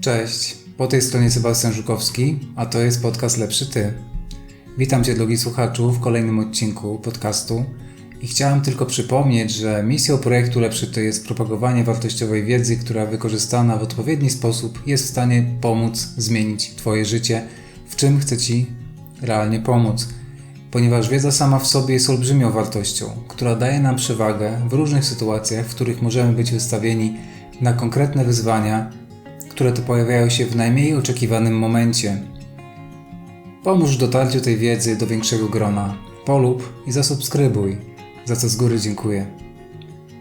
Cześć, po tej stronie Sebastian Żukowski, a to jest podcast Lepszy Ty. Witam Cię, drogi słuchaczu, w kolejnym odcinku podcastu i chciałem tylko przypomnieć, że misją projektu Lepszy Ty jest propagowanie wartościowej wiedzy, która wykorzystana w odpowiedni sposób jest w stanie pomóc zmienić Twoje życie, w czym chce Ci realnie pomóc. Ponieważ wiedza sama w sobie jest olbrzymią wartością, która daje nam przewagę w różnych sytuacjach, w których możemy być wystawieni na konkretne wyzwania, które to pojawiają się w najmniej oczekiwanym momencie. Pomóż w dotarciu tej wiedzy do większego grona. Polub i zasubskrybuj, za co z góry dziękuję.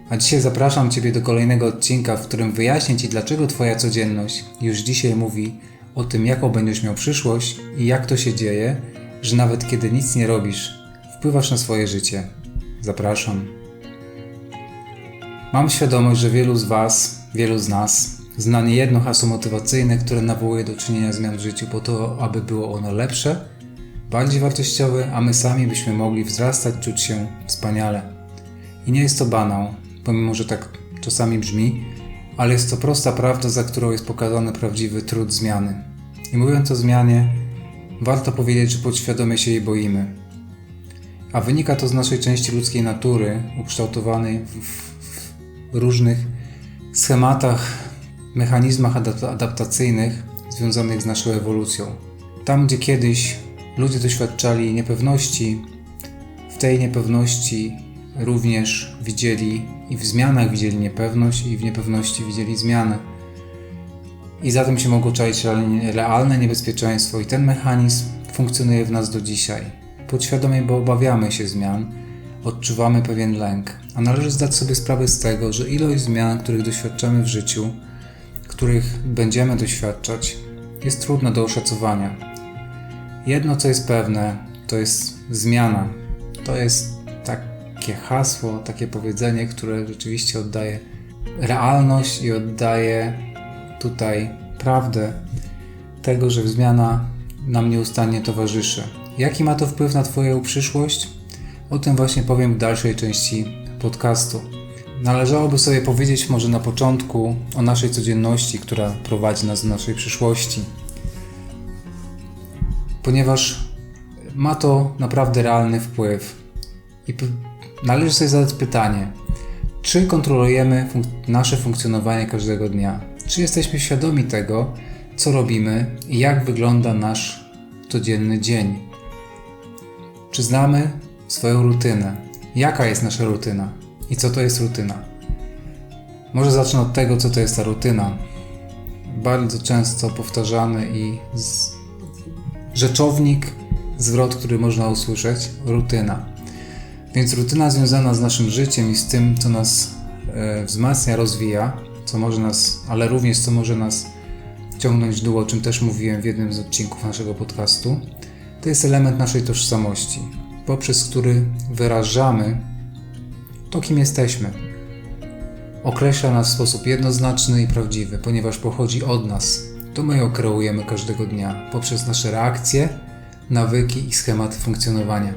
A dzisiaj zapraszam Ciebie do kolejnego odcinka, w którym wyjaśnię Ci, dlaczego Twoja codzienność już dzisiaj mówi o tym, jaką będziesz miał przyszłość i jak to się dzieje, że nawet kiedy nic nie robisz, wpływasz na swoje życie. Zapraszam. Mam świadomość, że wielu z Was, wielu z nas zna niejedno hasło motywacyjne, które nawołuje do czynienia zmian w życiu po to, aby było ono lepsze, bardziej wartościowe, a my sami byśmy mogli wzrastać, czuć się wspaniale. I nie jest to banał, pomimo że tak czasami brzmi, ale jest to prosta prawda, za którą jest pokazany prawdziwy trud zmiany. I mówiąc o zmianie, warto powiedzieć, że podświadomie się jej boimy. A wynika to z naszej części ludzkiej natury, ukształtowanej w, w różnych schematach, mechanizmach adaptacyjnych związanych z naszą ewolucją. Tam, gdzie kiedyś ludzie doświadczali niepewności, w tej niepewności również widzieli i w zmianach widzieli niepewność, i w niepewności widzieli zmianę. I za tym się mogło czaić realne niebezpieczeństwo, i ten mechanizm funkcjonuje w nas do dzisiaj. Podświadomie, bo obawiamy się zmian, odczuwamy pewien lęk, a należy zdać sobie sprawę z tego, że ilość zmian, których doświadczamy w życiu, których będziemy doświadczać, jest trudna do oszacowania. Jedno, co jest pewne, to jest zmiana. To jest takie hasło, takie powiedzenie, które rzeczywiście oddaje realność i oddaje tutaj prawdę tego, że zmiana nam nieustannie towarzyszy. Jaki ma to wpływ na Twoją przyszłość? O tym właśnie powiem w dalszej części podcastu. Należałoby sobie powiedzieć może na początku o naszej codzienności, która prowadzi nas do naszej przyszłości. Ponieważ ma to naprawdę realny wpływ. I należy sobie zadać pytanie, czy kontrolujemy nasze funkcjonowanie każdego dnia? Czy jesteśmy świadomi tego, co robimy i jak wygląda nasz codzienny dzień? Czy znamy swoją rutynę? Jaka jest nasza rutyna? I co to jest rutyna? Może zacznę od tego, co to jest ta rutyna. Bardzo często powtarzany i z... rzeczownik, zwrot, który można usłyszeć rutyna. Więc rutyna związana z naszym życiem i z tym, co nas e, wzmacnia, rozwija, co może nas, ale również co może nas ciągnąć dół, o czym też mówiłem w jednym z odcinków naszego podcastu, to jest element naszej tożsamości, poprzez który wyrażamy to, kim jesteśmy. Określa nas w sposób jednoznaczny i prawdziwy, ponieważ pochodzi od nas. To my ją kreujemy każdego dnia poprzez nasze reakcje, nawyki i schematy funkcjonowania.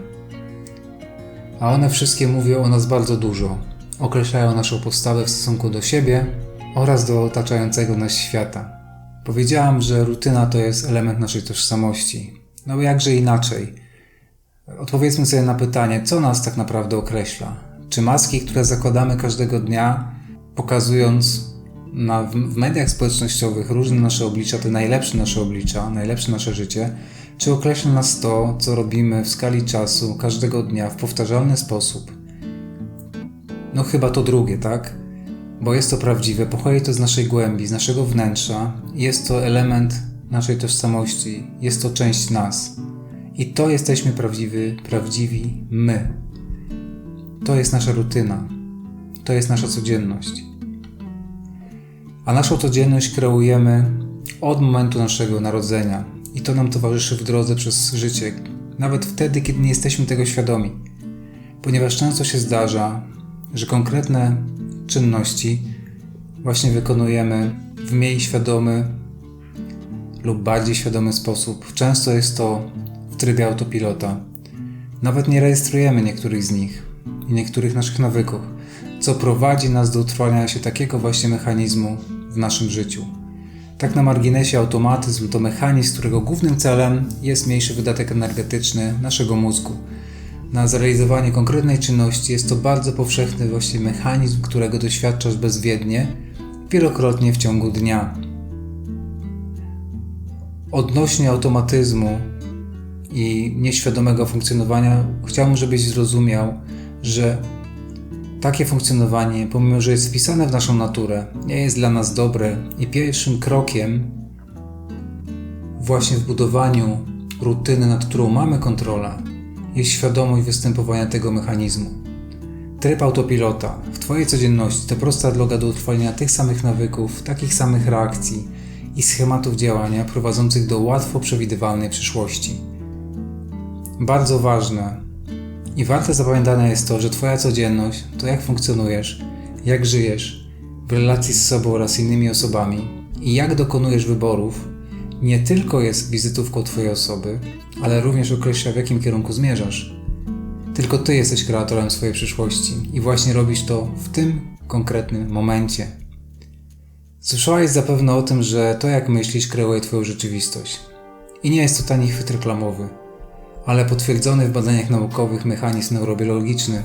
A one wszystkie mówią o nas bardzo dużo. Określają naszą postawę w stosunku do siebie oraz do otaczającego nas świata. Powiedziałam, że rutyna to jest element naszej tożsamości. No jakże inaczej. Odpowiedzmy sobie na pytanie, co nas tak naprawdę określa czy maski, które zakładamy każdego dnia, pokazując na, w mediach społecznościowych różne nasze oblicza, te najlepsze nasze oblicza, najlepsze nasze życie, czy określa nas to, co robimy w skali czasu, każdego dnia, w powtarzalny sposób? No chyba to drugie, tak? Bo jest to prawdziwe, pochodzi to z naszej głębi, z naszego wnętrza, jest to element naszej tożsamości, jest to część nas. I to jesteśmy prawdziwi, prawdziwi my. To jest nasza rutyna, to jest nasza codzienność. A naszą codzienność kreujemy od momentu naszego narodzenia i to nam towarzyszy w drodze przez życie, nawet wtedy, kiedy nie jesteśmy tego świadomi. Ponieważ często się zdarza, że konkretne czynności właśnie wykonujemy w mniej świadomy lub bardziej świadomy sposób. Często jest to w trybie autopilota. Nawet nie rejestrujemy niektórych z nich i niektórych naszych nawyków, co prowadzi nas do utrwalania się takiego właśnie mechanizmu w naszym życiu. Tak na marginesie automatyzm to mechanizm, którego głównym celem jest mniejszy wydatek energetyczny naszego mózgu. Na zrealizowanie konkretnej czynności jest to bardzo powszechny właśnie mechanizm, którego doświadczasz bezwiednie, wielokrotnie w ciągu dnia. Odnośnie automatyzmu i nieświadomego funkcjonowania, chciałbym, żebyś zrozumiał, że takie funkcjonowanie, pomimo że jest wpisane w naszą naturę, nie jest dla nas dobre i pierwszym krokiem właśnie w budowaniu rutyny, nad którą mamy kontrolę, jest świadomość występowania tego mechanizmu. Tryb autopilota w Twojej codzienności to prosta droga do utrwalenia tych samych nawyków, takich samych reakcji i schematów działania prowadzących do łatwo przewidywalnej przyszłości. Bardzo ważne i warte zapamiętania jest to, że Twoja codzienność to jak funkcjonujesz, jak żyjesz w relacji z sobą oraz innymi osobami i jak dokonujesz wyborów, nie tylko jest wizytówką Twojej osoby, ale również określa w jakim kierunku zmierzasz. Tylko Ty jesteś kreatorem swojej przyszłości i właśnie robisz to w tym konkretnym momencie. Słyszałeś zapewne o tym, że to jak myślisz kreuje Twoją rzeczywistość. I nie jest to tani chwyt reklamowy ale potwierdzony w badaniach naukowych mechanizm neurobiologiczny.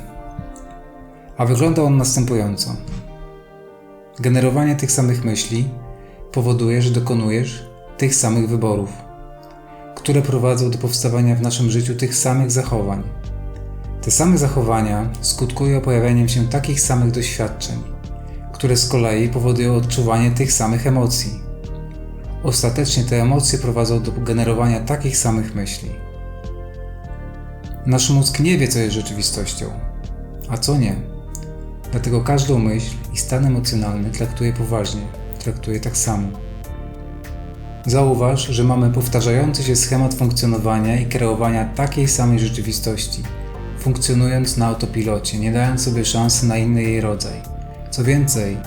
A wygląda on następująco. Generowanie tych samych myśli powoduje, że dokonujesz tych samych wyborów, które prowadzą do powstawania w naszym życiu tych samych zachowań. Te same zachowania skutkują pojawianiem się takich samych doświadczeń, które z kolei powodują odczuwanie tych samych emocji. Ostatecznie te emocje prowadzą do generowania takich samych myśli. Nasz mózg nie wie, co jest rzeczywistością, a co nie. Dlatego każdą myśl i stan emocjonalny traktuje poważnie, traktuje tak samo. Zauważ, że mamy powtarzający się schemat funkcjonowania i kreowania takiej samej rzeczywistości, funkcjonując na autopilocie, nie dając sobie szansy na inny jej rodzaj. Co więcej,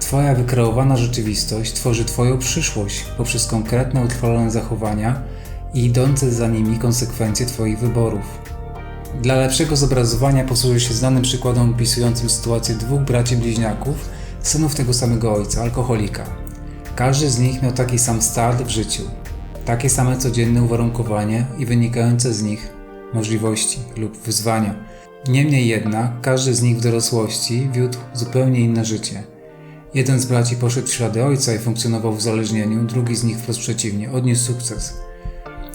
Twoja wykreowana rzeczywistość tworzy Twoją przyszłość poprzez konkretne utrwalone zachowania i idące za nimi konsekwencje Twoich wyborów. Dla lepszego zobrazowania posłużę się znanym przykładem opisującym sytuację dwóch braci bliźniaków, synów tego samego ojca, alkoholika. Każdy z nich miał taki sam start w życiu, takie same codzienne uwarunkowania i wynikające z nich możliwości lub wyzwania. Niemniej jednak każdy z nich w dorosłości wiódł zupełnie inne życie. Jeden z braci poszedł w ślady ojca i funkcjonował w uzależnieniu, drugi z nich wprost przeciwnie, odniósł sukces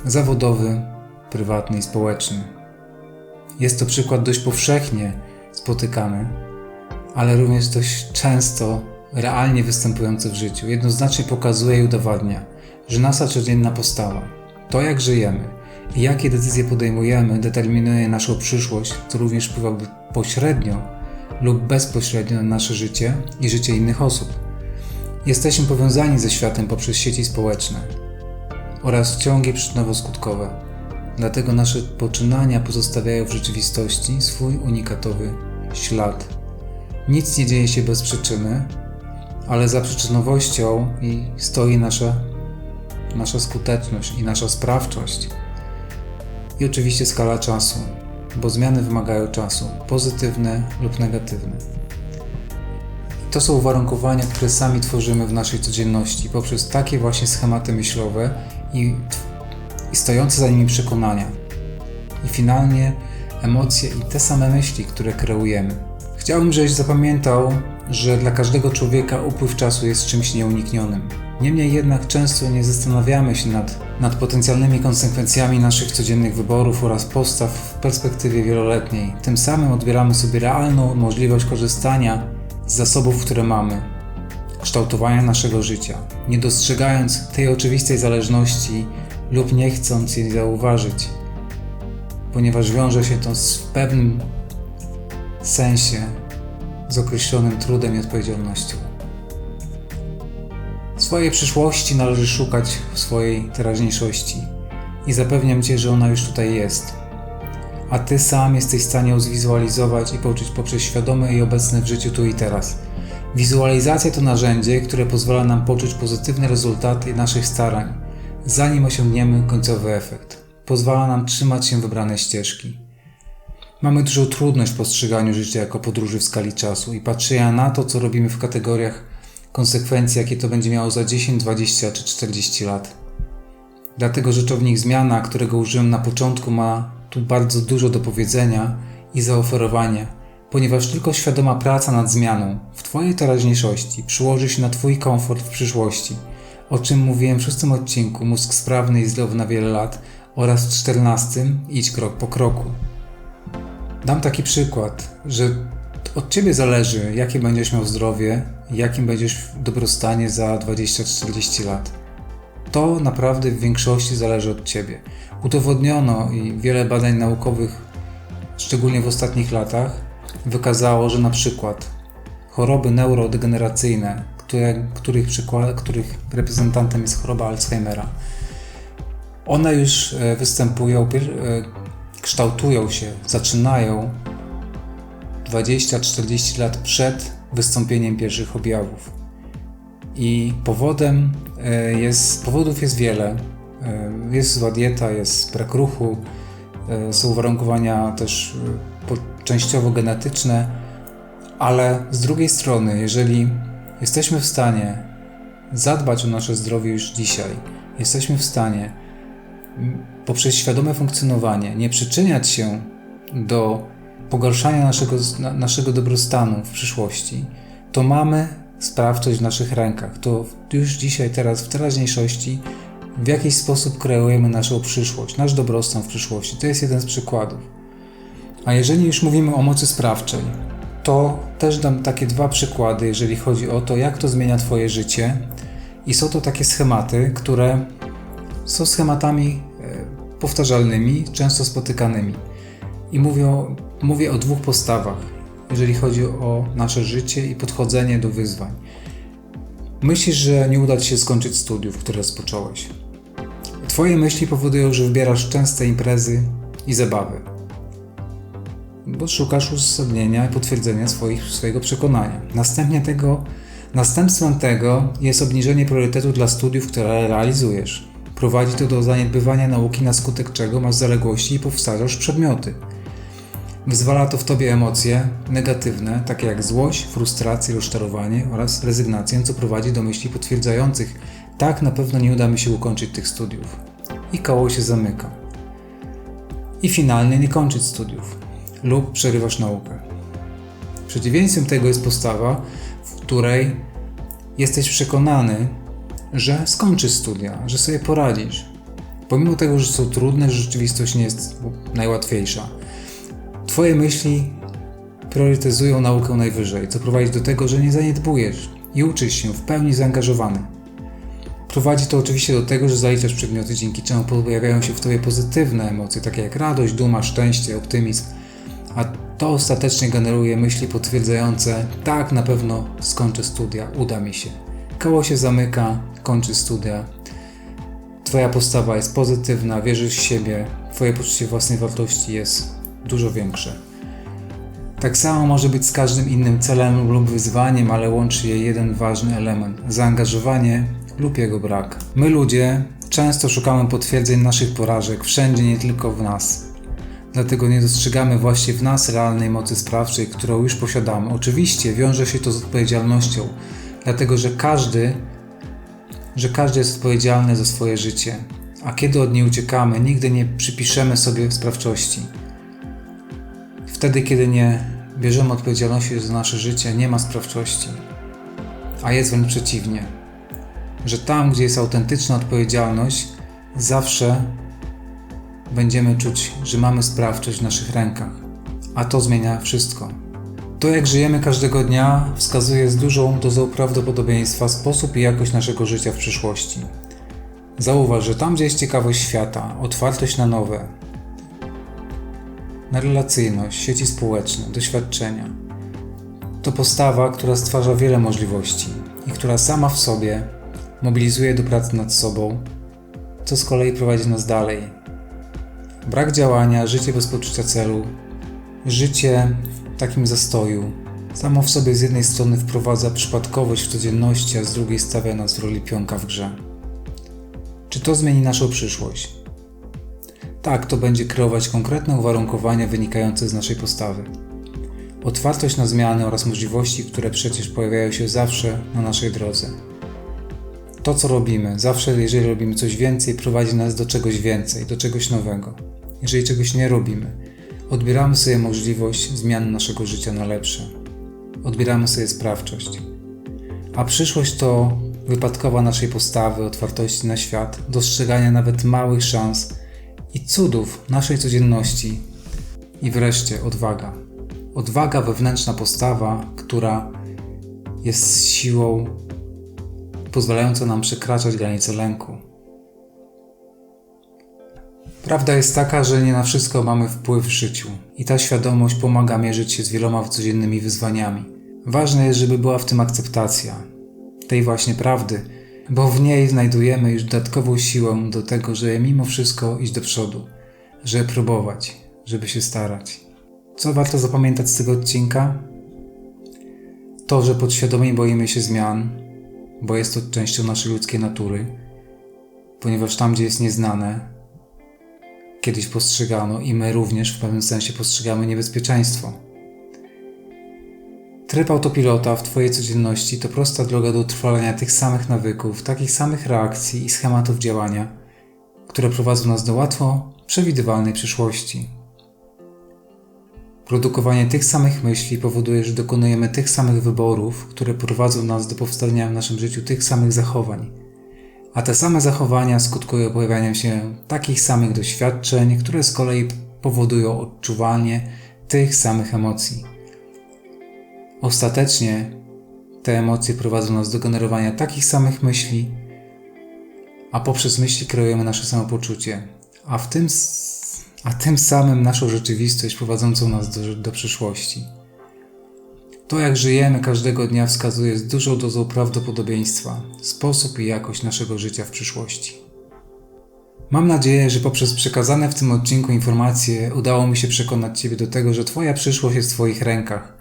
zawodowy, prywatny i społeczny. Jest to przykład dość powszechnie spotykany, ale również dość często realnie występujący w życiu. Jednoznacznie pokazuje i udowadnia, że nasza codzienna postawa, to jak żyjemy i jakie decyzje podejmujemy, determinuje naszą przyszłość, co również wpływa pośrednio lub bezpośrednio na nasze życie i życie innych osób. Jesteśmy powiązani ze światem poprzez sieci społeczne oraz ciągi przyczynowo-skutkowe Dlatego nasze poczynania pozostawiają w rzeczywistości swój unikatowy ślad. Nic nie dzieje się bez przyczyny, ale za przyczynowością i stoi nasza, nasza skuteczność i nasza sprawczość. I oczywiście skala czasu, bo zmiany wymagają czasu, pozytywne lub negatywne. To są uwarunkowania, które sami tworzymy w naszej codzienności poprzez takie właśnie schematy myślowe i i stojące za nimi przekonania. I finalnie emocje i te same myśli, które kreujemy. Chciałbym, żebyś zapamiętał, że dla każdego człowieka upływ czasu jest czymś nieuniknionym. Niemniej jednak często nie zastanawiamy się nad, nad potencjalnymi konsekwencjami naszych codziennych wyborów oraz postaw w perspektywie wieloletniej. Tym samym odbieramy sobie realną możliwość korzystania z zasobów, które mamy, kształtowania naszego życia, nie dostrzegając tej oczywistej zależności lub nie chcąc jej zauważyć, ponieważ wiąże się to z pewnym sensie z określonym trudem i odpowiedzialnością. Swojej przyszłości należy szukać w swojej teraźniejszości i zapewniam Cię, że ona już tutaj jest. A Ty sam jesteś w stanie ją zwizualizować i poczuć poprzez świadome i obecne w życiu tu i teraz. Wizualizacja to narzędzie, które pozwala nam poczuć pozytywne rezultaty naszych starań zanim osiągniemy końcowy efekt. Pozwala nam trzymać się wybranej ścieżki. Mamy dużą trudność w postrzeganiu życia jako podróży w skali czasu i patrzenia na to, co robimy w kategoriach konsekwencje, jakie to będzie miało za 10, 20 czy 40 lat. Dlatego rzeczownik zmiana, którego użyłem na początku, ma tu bardzo dużo do powiedzenia i zaoferowania, ponieważ tylko świadoma praca nad zmianą w Twojej teraźniejszości przyłoży się na Twój komfort w przyszłości, o czym mówiłem w szóstym odcinku Mózg sprawny i zdrowy na wiele lat oraz w czternastym Idź krok po kroku. Dam taki przykład, że od Ciebie zależy, jakie będziesz miał zdrowie, jakim będziesz w dobrostanie za 20-40 lat. To naprawdę w większości zależy od Ciebie. Udowodniono i wiele badań naukowych, szczególnie w ostatnich latach, wykazało, że na przykład choroby neurodegeneracyjne, które, których, przykład, których reprezentantem jest choroba Alzheimera, one już e, występują, e, kształtują się, zaczynają 20-40 lat przed wystąpieniem pierwszych objawów. I powodem e, jest, powodów jest wiele. Jest zła dieta, jest brak ruchu, są uwarunkowania też częściowo genetyczne, ale z drugiej strony, jeżeli jesteśmy w stanie zadbać o nasze zdrowie już dzisiaj, jesteśmy w stanie poprzez świadome funkcjonowanie nie przyczyniać się do pogorszania naszego, naszego dobrostanu w przyszłości, to mamy sprawczość w naszych rękach. To już dzisiaj, teraz, w teraźniejszości w jakiś sposób kreujemy naszą przyszłość, nasz dobrostan w przyszłości. To jest jeden z przykładów. A jeżeli już mówimy o mocy sprawczej, to też dam takie dwa przykłady, jeżeli chodzi o to, jak to zmienia Twoje życie. I są to takie schematy, które są schematami e, powtarzalnymi, często spotykanymi. I mówię, mówię o dwóch postawach, jeżeli chodzi o nasze życie i podchodzenie do wyzwań. Myślisz, że nie uda Ci się skończyć studiów, które rozpocząłeś. Twoje myśli powodują, że wybierasz częste imprezy i zabawy, bo szukasz uzasadnienia i potwierdzenia swoich, swojego przekonania. Następnie tego, następstwem tego jest obniżenie priorytetu dla studiów, które realizujesz. Prowadzi to do zaniedbywania nauki, na skutek czego masz zaległości i powtarzasz przedmioty. Wyzwala to w tobie emocje negatywne, takie jak złość, frustrację, rozczarowanie oraz rezygnację, co prowadzi do myśli potwierdzających, tak na pewno nie uda mi się ukończyć tych studiów. I koło się zamyka. I finalnie nie kończyć studiów lub przerywasz naukę. Przeciwieństwem tego jest postawa, w której jesteś przekonany, że skończysz studia, że sobie poradzisz. Pomimo tego, że są trudne, że rzeczywistość nie jest najłatwiejsza. Twoje myśli priorytetyzują naukę najwyżej, co prowadzi do tego, że nie zaniedbujesz i uczysz się w pełni zaangażowany. Prowadzi to oczywiście do tego, że zaliczasz przedmioty, dzięki czemu pojawiają się w Tobie pozytywne emocje, takie jak radość, duma, szczęście, optymizm, a to ostatecznie generuje myśli potwierdzające, tak, na pewno skończę studia, uda mi się. Koło się zamyka, kończy studia. Twoja postawa jest pozytywna, wierzysz w siebie, Twoje poczucie własnej wartości jest dużo większe. Tak samo może być z każdym innym celem lub wyzwaniem, ale łączy je jeden ważny element zaangażowanie lub jego brak. My ludzie często szukamy potwierdzeń naszych porażek wszędzie, nie tylko w nas. Dlatego nie dostrzegamy właśnie w nas realnej mocy sprawczej, którą już posiadamy. Oczywiście wiąże się to z odpowiedzialnością, dlatego że każdy, że każdy jest odpowiedzialny za swoje życie, a kiedy od niej uciekamy, nigdy nie przypiszemy sobie sprawczości. Wtedy, kiedy nie bierzemy odpowiedzialności za nasze życie, nie ma sprawczości, a jest wręcz przeciwnie. Że tam, gdzie jest autentyczna odpowiedzialność, zawsze będziemy czuć, że mamy sprawczość w naszych rękach, a to zmienia wszystko. To, jak żyjemy każdego dnia, wskazuje z dużą dozą prawdopodobieństwa sposób i jakość naszego życia w przyszłości. Zauważ, że tam, gdzie jest ciekawość świata, otwartość na nowe, na relacyjność, sieci społeczne, doświadczenia, to postawa, która stwarza wiele możliwości i która sama w sobie mobilizuje do pracy nad sobą, co z kolei prowadzi nas dalej, Brak działania, życie bez poczucia celu, życie w takim zastoju, samo w sobie z jednej strony wprowadza przypadkowość w codzienności, a z drugiej stawia nas w roli pionka w grze. Czy to zmieni naszą przyszłość? Tak, to będzie kreować konkretne uwarunkowania wynikające z naszej postawy. otwartość na zmiany oraz możliwości, które przecież pojawiają się zawsze na naszej drodze. To, co robimy, zawsze jeżeli robimy coś więcej, prowadzi nas do czegoś więcej, do czegoś nowego. Jeżeli czegoś nie robimy, odbieramy sobie możliwość zmiany naszego życia na lepsze. Odbieramy sobie sprawczość. A przyszłość to wypadkowa naszej postawy, otwartości na świat, dostrzegania nawet małych szans i cudów naszej codzienności. I wreszcie odwaga. Odwaga, wewnętrzna postawa, która jest siłą pozwalającą nam przekraczać granice lęku. Prawda jest taka, że nie na wszystko mamy wpływ w życiu i ta świadomość pomaga mierzyć się z wieloma codziennymi wyzwaniami. Ważne jest, żeby była w tym akceptacja tej właśnie prawdy, bo w niej znajdujemy już dodatkową siłę do tego, żeby mimo wszystko iść do przodu, żeby próbować, żeby się starać. Co warto zapamiętać z tego odcinka? To, że podświadomie boimy się zmian, bo jest to częścią naszej ludzkiej natury, ponieważ tam, gdzie jest nieznane, kiedyś postrzegano i my również w pewnym sensie postrzegamy niebezpieczeństwo. Tryb autopilota w Twojej codzienności to prosta droga do utrwalania tych samych nawyków, takich samych reakcji i schematów działania, które prowadzą nas do łatwo przewidywalnej przyszłości. Produkowanie tych samych myśli powoduje, że dokonujemy tych samych wyborów, które prowadzą nas do powstania w naszym życiu tych samych zachowań. A te same zachowania skutkują pojawianiem się takich samych doświadczeń, które z kolei powodują odczuwanie tych samych emocji. Ostatecznie te emocje prowadzą nas do generowania takich samych myśli, a poprzez myśli kreujemy nasze samopoczucie, a, w tym, a tym samym naszą rzeczywistość prowadzącą nas do, do przyszłości. To, jak żyjemy każdego dnia, wskazuje z dużą dozą prawdopodobieństwa sposób i jakość naszego życia w przyszłości. Mam nadzieję, że poprzez przekazane w tym odcinku informacje udało mi się przekonać Ciebie do tego, że Twoja przyszłość jest w Twoich rękach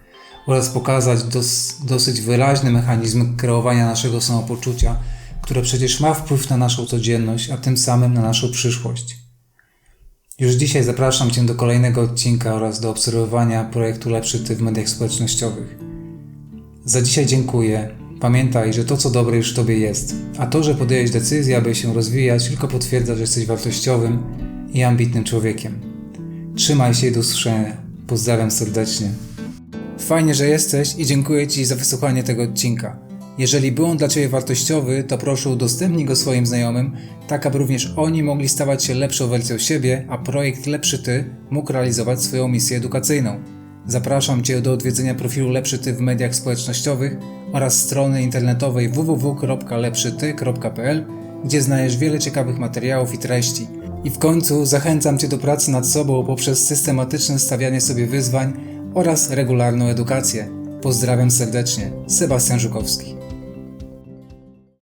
oraz pokazać dos, dosyć wyraźny mechanizm kreowania naszego samopoczucia, które przecież ma wpływ na naszą codzienność, a tym samym na naszą przyszłość. Już dzisiaj zapraszam Cię do kolejnego odcinka oraz do obserwowania projektu Lepszy Ty w mediach społecznościowych. Za dzisiaj dziękuję. Pamiętaj, że to co dobre już w Tobie jest, a to, że podjęłeś decyzję, aby się rozwijać, tylko potwierdza, że jesteś wartościowym i ambitnym człowiekiem. Trzymaj się i do usłyszenia. Pozdrawiam serdecznie. Fajnie, że jesteś i dziękuję Ci za wysłuchanie tego odcinka. Jeżeli był on dla Ciebie wartościowy, to proszę udostępnij go swoim znajomym, tak aby również oni mogli stawać się lepszą wersją siebie, a projekt Lepszy Ty mógł realizować swoją misję edukacyjną. Zapraszam Cię do odwiedzenia profilu Lepszy Ty w mediach społecznościowych oraz strony internetowej www.lepszyty.pl, gdzie znajdziesz wiele ciekawych materiałów i treści. I w końcu zachęcam Cię do pracy nad sobą poprzez systematyczne stawianie sobie wyzwań oraz regularną edukację. Pozdrawiam serdecznie, Sebastian Żukowski.